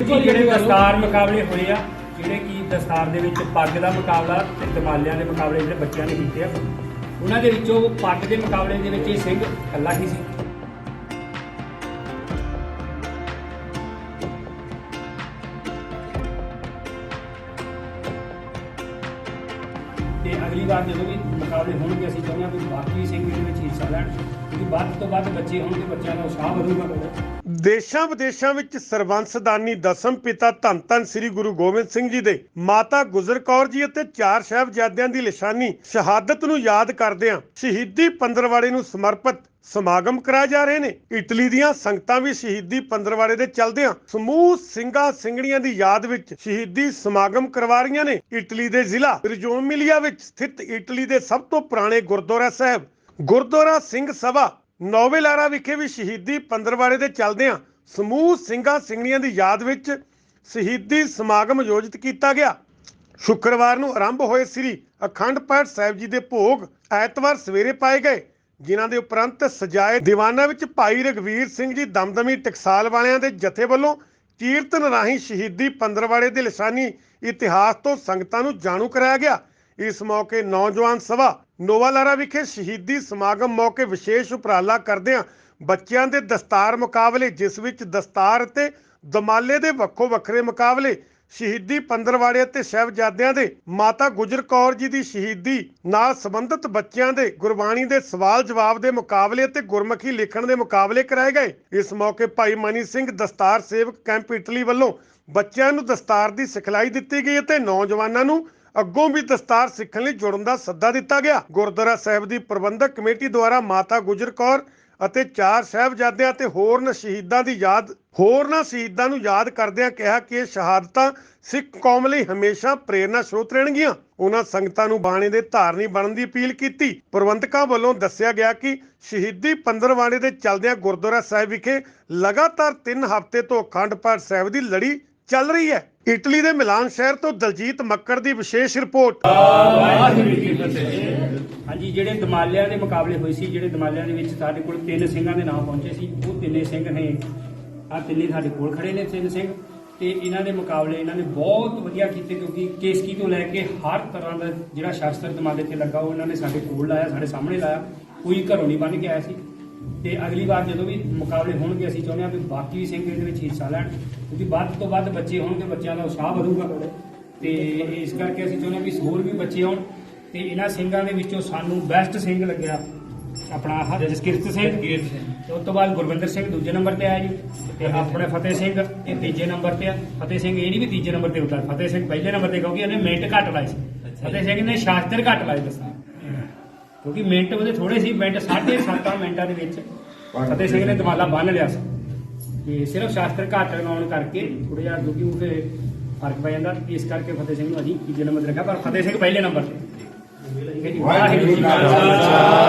ਜਿਹੜੇ ਦਸਤਾਰ ਮੁਕਾਬਲੇ ਹੋਏ ਆ, ਜਿਹੜੇ ਕਿ ਦਸਤਾਰ ਦੇ ਵਿੱਚ ਪੱਗ ਦਾ ਮੁਕਾਬਲਾ ਤੇ ਦਮਾਲਿਆਂ ਦੇ ਮੁਕਾਬਲੇ ਜਿਹੜੇ ਬੱਚਿਆਂ ਨੇ ਕੀਤੇ ਆ, ਉਹਨਾਂ ਦੇ ਵਿੱਚੋਂ ਪੱਗ ਦੇ ਮੁਕਾਬਲੇ ਦੇ ਵਿੱਚ ਇਹ ਸਿੰਘ ਇਕੱਲਾ ਹੀ ਸੀ। ਤੇ ਅਗਲੀ ਵਾਰ ਜਦੋਂ ਵੀ ਮੁਕਾਬਲੇ ਹੋਣਗੇ, ਅਸੀਂ ਚਾਹੁੰਦੇ ਹਾਂ ਵੀ ਬਾਕੀ ਸਿੰਘ ਇਹਦੇ ਵਿੱਚ ਹਿੱਸਾ ਲੈਣ, ਕਿਉਂਕਿ ਵੱਧ ਤੋਂ ਵੱਧ ਬੱਚੇ ਹੋਣਗੇ, ਬੱਚਿਆਂ ਦਾ ਉਤਸ਼ਾਹ ਵਧੂਗਾ ਦੇਸ਼ਾਂ ਵਿਦੇਸ਼ਾਂ ਵਿੱਚ ਸਰਬੰਸਦਾਨੀ ਦਸਮ ਪਿਤਾ ਧੰਨ ਧੰਨ ਸ੍ਰੀ ਗੁਰੂ ਗੋਬਿੰਦ ਸਿੰਘ ਜੀ ਦੇ ਮਾਤਾ ਗੁਜਰ ਕੌਰ ਜੀ ਅਤੇ ਚਾਰ ਸਾਹਿਬਜ਼ਾਦਿਆਂ ਦੀ ਨਿਸ਼ਾਨੀ ਸ਼ਹਾਦਤ ਨੂੰ ਯਾਦ ਕਰਦਿਆਂ ਸ਼ਹੀਦੀ ਪੰਦਰਵਾੜੇ ਨੂੰ ਸਮਰਪਿਤ ਸਮਾਗਮ ਕਰਾਏ ਜਾ ਰਹੇ ਨੇ। ਇਟਲੀ ਦੀਆਂ ਸੰਗਤਾਂ ਵੀ ਸ਼ਹੀਦੀ ਪੰਦਰਵਾੜੇ ਦੇ ਚਲਦਿਆਂ ਸਮੂਹ ਸਿੰਘਾਂ ਸਿੰਘਣੀਆਂ ਦੀ ਯਾਦ ਵਿੱਚ ਸ਼ਹੀਦੀ ਸਮਾਗਮ ਕਰਵਾ ਰਹੀਆਂ ਨੇ। ਇਟਲੀ ਦੇ ਜ਼ਿਲ੍ਹਾ ਰਿਜੋਮਿਲੀਆ ਵਿੱਚ ਸਥਿਤ ਇਟਲੀ ਦੇ ਸਭ ਤੋਂ ਪੁਰਾਣੇ ਗੁਰਦੁਆਰਾ ਸਾਹਿਬ, ਗੁਰਦੁਆਰਾ ਸਿੰਘ ਸਭਾ ਨੋਵੇਲਾਰਾ ਵਿਖੇ ਵੀ ਸ਼ਹੀਦੀ ਪੰਦਰਵਾੜੇ ਦੇ ਚਲਦਿਆਂ ਸਮੂਹ ਸਿੰਘਾਂ ਸਿੰਘਣੀਆਂ ਦੀ ਯਾਦ ਵਿੱਚ ਸ਼ਹੀਦੀ ਸਮਾਗਮ ਆਯੋਜਿਤ ਕੀਤਾ ਗਿਆ। ਸ਼ੁੱਕਰਵਾਰ ਨੂੰ ਆਰੰਭ ਹੋਏ ਸ੍ਰੀ ਅਖੰਡ ਪਾਠ ਸਾਹਿਬ ਜੀ ਦੇ ਭੋਗ ਐਤਵਾਰ ਸਵੇਰੇ ਪਾਏ ਗਏ। ਜਿਨ੍ਹਾਂ ਦੇ ਉਪਰੰਤ ਸਜਾਏ ਦੀਵਾਨਾਂ ਵਿੱਚ ਭਾਈ ਰਗਵੀਰ ਸਿੰਘ ਜੀ ਦਮਦਮੀ ਟਕਸਾਲ ਵਾਲਿਆਂ ਦੇ ਜਥੇ ਵੱਲੋਂ ਕੀਰਤਨ ਰਾਹੀਂ ਸ਼ਹੀਦੀ ਪੰਦਰਵਾੜੇ ਦੇ ਲਿਸਾਨੀ ਇਤਿਹਾਸ ਤੋਂ ਸੰਗਤਾਂ ਨੂੰ ਜਾਣੂ ਕਰਾਇਆ ਗਿਆ। ਇਸ ਮੌਕੇ ਨੌਜਵਾਨ ਸਭਾ ਨੋਵਾਲਾਰਾ ਵਿਖੇ ਸ਼ਹੀਦੀ ਸਮਾਗਮ ਮੌਕੇ ਵਿਸ਼ੇਸ਼ ਉਪਰਾਲਾ ਕਰਦਿਆਂ ਬੱਚਿਆਂ ਦੇ ਦਸਤਾਰ ਮੁਕਾਬਲੇ, ਜਿਸ ਵਿੱਚ ਦਸਤਾਰ ਅਤੇ ਦਮਾਲੇ ਦੇ ਵੱਖੋ ਵੱਖਰੇ ਮੁਕਾਬਲੇ ਸ਼ਹੀਦੀ ਪੰਦਰਵਾੜੇ ਅਤੇ ਸਾਹਿਬਜ਼ਾਦਿਆਂ ਦੇ ਮਾਤਾ ਗੁਜਰ ਕੌਰ ਜੀ ਦੀ ਸ਼ਹੀਦੀ ਨਾਲ ਸੰਬੰਧਿਤ ਬੱਚਿਆਂ ਦੇ ਗੁਰਬਾਣੀ ਦੇ ਸਵਾਲ ਜਵਾਬ ਦੇ ਮੁਕਾਬਲੇ ਅਤੇ ਗੁਰਮੁਖੀ ਲਿਖਣ ਦੇ ਮੁਕਾਬਲੇ ਕਰਾਏ ਗਏ। ਇਸ ਮੌਕੇ ਭਾਈ ਮਨੀ ਸਿੰਘ, ਦਸਤਾਰ ਸੇਵਕ ਕੈਂਪ ਇਟਲੀ ਵੱਲੋਂ ਬੱਚਿਆਂ ਨੂੰ ਦਸਤਾਰ ਦੀ ਸਿਖਲਾਈ ਦਿੱਤੀ ਗਈ ਅਤੇ ਨੌਜਵਾਨਾਂ ਨੂੰ ਅੱਗੋਂ ਵੀ ਦਸਤਾਰ ਸਿੱਖਣ ਲਈ ਜੁੜਨ ਦਾ ਸੱਦਾ ਦਿੱਤਾ ਗਿਆ। ਗੁਰਦੁਆਰਾ ਸਾਹਿਬ ਦੀ ਪ੍ਰਬੰਧਕ ਕਮੇਟੀ ਦੁਆਰਾ ਮਾਤਾ ਗੁਜਰ ਕੌਰ ਅਤੇ ਚਾਰ ਸਾਹਿਬਜ਼ਾਦਿਆਂ ਤੇ ਹੋਰਨ ਸ਼ਹੀਦਾਂ ਦੀ ਯਾਦ ਹੋਰਨਾਂ ਸ਼ਹੀਦਾਂ ਨੂੰ ਯਾਦ ਕਰਦਿਆਂ ਕਿਹਾ ਕਿ ਇਹ ਸ਼ਹਾਦਤਾਂ ਸਿੱਖ ਕੌਮ ਲਈ ਹਮੇਸ਼ਾ ਪ੍ਰੇਰਨਾ ਸਰੋਤ ਰਹਿਣਗੀਆਂ। ਉਹਨਾਂ ਸੰਗਤਾਂ ਨੂੰ ਬਾਣੇ ਦੇ ਧਾਰਨੀ ਬਣਨ ਦੀ ਅਪੀਲ ਕੀਤੀ। ਪ੍ਰਬੰਧਕਾਂ ਵੱਲੋਂ ਦੱਸਿਆ ਗਿਆ ਕਿ ਸ਼ਹੀਦੀ ਪੰਦਰਵਾੜੇ ਦੇ ਚੱਲਦਿਆਂ ਗੁਰਦੁਆਰਾ ਸਾਹਿਬ ਵਿਖੇ ਲਗਾਤਾਰ 3 ਹਫ਼ਤੇ ਤੋਂ ਅਖੰਡ ਪਾਠ ਸਾਹਿਬ ਦੀ ਲੜੀ ਚੱਲ ਰਹੀ ਹੈ। ਇਟਲੀ ਦੇ ਮਿਲਾਨ ਸ਼ਹਿਰ ਤੋਂ ਦਲਜੀਤ ਮੱਕੜ ਦੀ ਵਿਸ਼ੇਸ਼ ਰਿਪੋਰਟ। ਹਾਂਜੀ, ਜਿਹੜੇ ਦਮਾਲਿਆਂ ਦੇ ਮੁਕਾਬਲੇ ਹੋਏ ਸੀ, ਜਿਹੜੇ ਦਮਾਲਿਆਂ ਦੇ ਵਿੱਚ ਸਾਡੇ ਕੋਲ ਤਿੰਨ ਸਿੰਘਾਂ ਦੇ ਨਾਮ ਪਹੁੰਚੇ ਸੀ, ਉਹ ਤਿੰਨੇ ਸਿੰਘ ਨੇ ਆ ਤਿੰਨੇ ਸਾਡੇ ਕੋਲ ਖੜੇ ਨੇ, ਤਿੰਨ ਸਿੰਘ। ਤੇ ਇਹਨਾਂ ਦੇ ਮੁਕਾਬਲੇ ਇਹਨਾਂ ਨੇ ਬਹੁਤ ਵਧੀਆ ਕੀਤੇ, ਕਿਉਂਕਿ ਕੇਸਕੀ ਤੋਂ ਲੈ ਕੇ ਹਰ ਤਰ੍ਹਾਂ ਦਾ ਜਿਹੜਾ ਸ਼ਾਸਤਰ ਦਿਮਾਗੇ ਤੇ ਲੱਗਾ, ਉਹ ਇਹਨਾਂ ਨੇ ਸਾਡੇ ਕੋਲ ਲਾਇਆ, ਸਾਡੇ ਸਾਹਮਣੇ ਲਾਇਆ। ਕੋਈ ਘਰੋਂ ਨਹੀਂ ਬਣ ਕੇ ਆਇਆ ਸੀ। ਤੇ ਅਗਲੀ ਵਾਰ ਜਦੋਂ ਵੀ ਮੁਕਾਬਲੇ ਹੋਣਗੇ, ਅਸੀਂ ਚਾਹੁੰਦੇ ਹਾਂ ਵੀ ਬਾਕੀ ਵੀ ਸਿੰਘ ਇਹਦੇ ਵਿੱਚ ਹਿੱਸਾ ਲੈਣ, ਕਿਉਂਕਿ ਵੱਧ ਤੋਂ ਵੱਧ ਬੱਚੇ ਹੋਣਗੇ, ਬੱਚਿਆਂ ਦਾ ਉਤਸ਼ਾਹ ਵਧੂਗਾ। ਤੇ ਇਸ ਕਰਕੇ ਅਸੀਂ ਚਾਹੁੰਦੇ ਹਾਂ ਵੀ ਹੋਰ ਵੀ ਬੱਚੇ ਆਉਣ। ਤੇ ਇਹਨਾਂ ਸਿੰਘਾਂ ਦੇ ਵਿੱਚੋਂ ਸਾਨੂੰ ਬੈਸਟ ਸਿੰਘ ਲੱਗਿਆ। ਆਪਣਾ ਆਹ ਜਸਕਿਰਤ ਸਿੰਘ। ਤੇ ਉਸ ਤੋਂ ਬਾਅਦ ਗੁਰਵਿੰਦਰ ਸਿੰਘ ਦੂਜੇ ਨੰਬਰ ਤੇ ਆਇਆ ਜੀ। ਤੇ ਆਪਣੇ ਫਤਿਹ ਸਿੰਘ ਇਹ ਤੀਜੇ ਨੰਬਰ ਤੇ ਆ। ਫਤਿਹ ਸਿੰਘ ਇਹ ਨਹੀਂ ਵੀ ਤੀਜੇ ਨੰਬਰ ਤੇ ਉਤਰ ਫਤਿਹ ਸਿੰਘ ਪਹਿਲੇ ਨੰਬਰ ਤੇ ਕਿਉਂਕਿ ਇਹਨੇ ਮਿੰਟ ਘੱਟ ਲਾਏ ਸੀ। ਫਤਿਹ ਸਿੰਘ ਨੇ ਸ਼ਾਸਤਰ ਘੱਟ ਲਾਏ ਦੱਸਾਂ। ਕਿਉਂਕਿ ਮਿੰਟ ਉਹਦੇ ਥੋੜੇ ਸੀ ਮਿੰਟ 7.5 ਮਿੰਟਾਂ ਦੇ ਵਿੱਚ ਫਤਿਹ ਸਿੰਘ ਨੇ ਦਮਾਲਾ ਬੰਨ ਲਿਆ ਸੀ। ਤੇ ਸਿਰਫ ਸ਼ਾਸਤਰ ਘੱਟ ਲਾਉਣ ਕਰਕੇ ਥੋੜਾ ਜਿਹਾ ਕਿਉਂਕਿ ਉਹਦੇ ਫ਼ਰਕ ਪੈ ਜਾਂਦਾ। ਇਸ ਕਰਕੇ ਫਤਿਹ ਸਿੰਘ ਨੂੰ ਅਸੀਂ ਤੀਜੇ ਨੰਬਰ ਤੇ ਰੱਖਿਆ। ਪਰ ਫਤਿਹ ਸਿੰਘ ਪਹਿਲੇ ਨੰਬਰ ਤੇ। ਵਾਹਿਗੁਰੂ ਜੀ ਕਾ ਖਾਲਸਾ